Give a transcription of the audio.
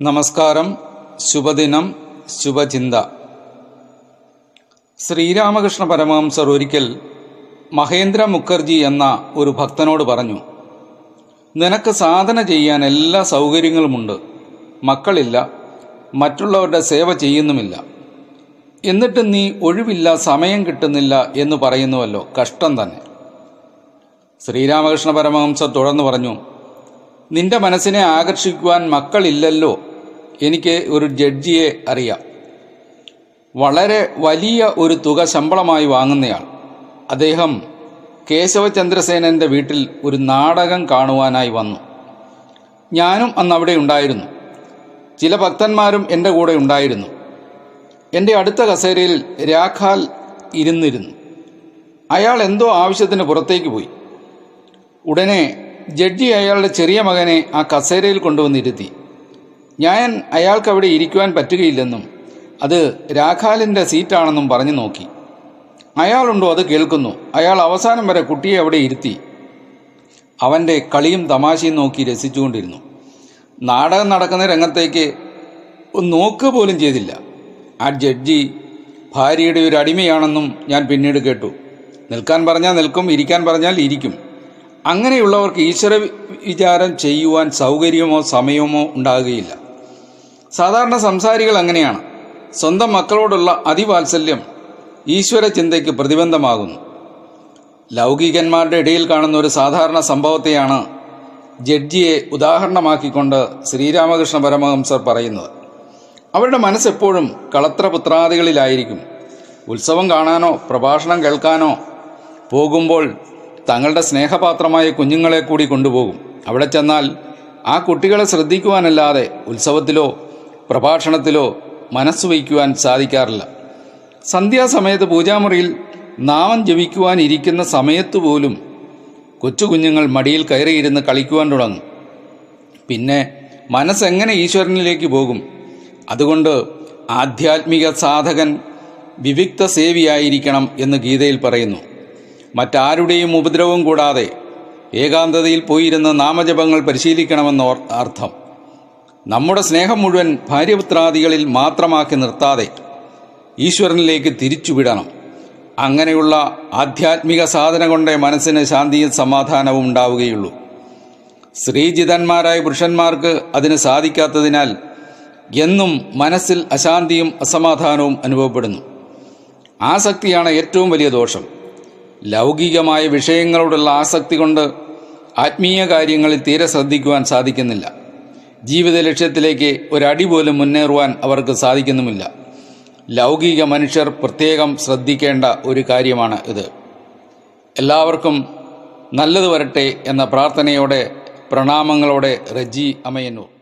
നമസ്കാരം ശുഭദിനം ശുഭചിന്ത. ശ്രീരാമകൃഷ്ണ പരമഹംസർ ഒരിക്കൽ മഹേന്ദ്ര മുഖർജി എന്ന ഒരു ഭക്തനോട് പറഞ്ഞു നിനക്ക് സാധന ചെയ്യാൻ എല്ലാ സൗകര്യങ്ങളുമുണ്ട്. മക്കളില്ല മറ്റുള്ളവരുടെ സേവ ചെയ്യുന്നുമില്ല. എന്നിട്ട് നീ ഒഴിവില്ല സമയം കിട്ടുന്നില്ല എന്ന് പറയുന്നുവല്ലോ കഷ്ടം തന്നെ. ശ്രീരാമകൃഷ്ണ പരമഹംസർ തുടർന്ന് പറഞ്ഞു നിന്റെ മനസ്സിനെ ആകർഷിക്കുവാൻ മക്കളില്ലല്ലോ. എനിക്ക് ഒരു ജഡ്ജിയെ അറിയാം. വളരെ വലിയ ഒരു തുക ശമ്പളമായി വാങ്ങുന്നയാൾ. അദ്ദേഹം കേശവചന്ദ്രസേനന്റെ വീട്ടിൽ ഒരു നാടകം കാണുവാനായി വന്നു. ഞാനും അന്ന് അവിടെ ഉണ്ടായിരുന്നു. ചില ഭക്തന്മാരും എന്റെ കൂടെ ഉണ്ടായിരുന്നു. എന്റെ അടുത്ത കസേരയിൽ രാഖാൽ ഇരുന്നിരുന്നു. അയാൾ എന്തോ ആവശ്യത്തിന് പുറത്തേക്ക് പോയി. ഉടനെ ജഡ്ജി അയാളുടെ ചെറിയ മകനെ ആ കസേരയിൽ കൊണ്ടുവന്നിരുത്തി. ഞാൻ അയാൾക്ക് അവിടെ ഇരിക്കുവാൻ പറ്റുകയില്ലെന്നും അത് രാഖാലിന്റെ സീറ്റാണെന്നും പറഞ്ഞു നോക്കി. അയാളുണ്ടോ അത് കേൾക്കുന്നു. അയാൾ അവസാനം വരെ കുട്ടിയെ അവിടെ ഇരുത്തി. അവന്റെ കളിയും തമാശയും നോക്കി രസിച്ചുകൊണ്ടിരുന്നു. നാടകം നടക്കുന്ന രംഗത്തേക്ക് നോക്കുക പോലും ചെയ്തില്ല. ആ ജഡ്ജി ഭാര്യയുടെ ഒരു അടിമയാണെന്നും ഞാൻ പിന്നീട് കേട്ടു. നിൽക്കാൻ പറഞ്ഞാൽ നിൽക്കും ഇരിക്കാൻ പറഞ്ഞാൽ ഇരിക്കും. അങ്ങനെയുള്ളവർക്ക് ഈശ്വര വിചാരം ചെയ്യുവാൻ സൗകര്യമോ സമയമോ ഉണ്ടാകുകയില്ല. സാധാരണ സംസാരികൾ അങ്ങനെയാണ്. സ്വന്തം മക്കളോടുള്ള അതിവാത്സല്യം ഈശ്വര ചിന്തയ്ക്ക് പ്രതിബന്ധമാകുന്നു. ലൗകികന്മാരുടെ ഇടയിൽ കാണുന്ന ഒരു സാധാരണ സംഭവത്തെയാണ് ജഡ്ജിയെ ഉദാഹരണമാക്കിക്കൊണ്ട് ശ്രീരാമകൃഷ്ണ പരമഹംസർ പറയുന്നത്. അവരുടെ മനസ്സെപ്പോഴും കളത്രപുത്രാദികളിലായിരിക്കും. ഉത്സവം കാണാനോ പ്രഭാഷണം കേൾക്കാനോ പോകുമ്പോൾ തങ്ങളുടെ സ്നേഹപാത്രമായ കുഞ്ഞുങ്ങളെ കൂടി കൊണ്ടുപോകും. അവിടെ ചെന്നാൽ ആ കുട്ടികളെ ശ്രദ്ധിക്കുവാനല്ലാതെ ഉത്സവത്തിലോ പ്രഭാഷണത്തിലോ മനസ്സ് വയ്ക്കുവാൻ സാധിക്കാറില്ല. സന്ധ്യാസമയത്ത് പൂജാമുറിയിൽ നാമം ജപിക്കുവാനിരിക്കുന്ന സമയത്ത് പോലും കൊച്ചു കുഞ്ഞുങ്ങൾ മടിയിൽ കയറിയിരുന്ന് കളിക്കുവാൻ തുടങ്ങും. പിന്നെ മനസ്സെങ്ങനെ ഈശ്വരനിലേക്ക് പോകും? അതുകൊണ്ട് ആധ്യാത്മിക സാധകൻ വിവിക്ത സേവിയായിരിക്കണം എന്ന് ഗീതയിൽ പറയുന്നു. മറ്റാരുടെയും ഉപദ്രവം കൂടാതെ ഏകാന്തതയിൽ പോയിരുന്ന് നാമജപങ്ങൾ പരിശീലിക്കണമെന്ന് അർത്ഥം. നമ്മുടെ സ്നേഹം മുഴുവൻ ഭാര്യപുത്രാദികളിൽ മാത്രമാക്കി നിർത്താതെ ഈശ്വരനിലേക്ക് തിരിച്ചുവിടണം. അങ്ങനെയുള്ള ആധ്യാത്മിക സാധന കൊണ്ടേ മനസ്സിന് ശാന്തിയും സമാധാനവും ഉണ്ടാവുകയുള്ളൂ. ശ്രീജിതന്മാരായ പുരുഷന്മാർക്ക് അതിന് സാധിക്കാത്തതിനാൽ എന്നും മനസ്സിൽ അശാന്തിയും അസമാധാനവും അനുഭവപ്പെടുന്നു. ആസക്തിയാണ് ഏറ്റവും വലിയ ദോഷം. ലൗകികമായ വിഷയങ്ങളോടുള്ള ആസക്തി കൊണ്ട് ആത്മീയ കാര്യങ്ങളിൽ തീരെ ശ്രദ്ധിക്കുവാൻ സാധിക്കുന്നില്ല. ജീവിത ലക്ഷ്യത്തിലേക്ക് ഒരടി പോലും മുന്നേറുവാൻ അവർക്ക് സാധിക്കുന്നുമില്ല. ലൗകിക മനുഷ്യർ പ്രത്യേകം ശ്രദ്ധിക്കേണ്ട ഒരു കാര്യമാണ് ഇത്. എല്ലാവർക്കും നല്ലത് വരട്ടെ എന്ന പ്രാർത്ഥനയോടെ പ്രണാമങ്ങളോടെ റജി അമയന്നൂർ.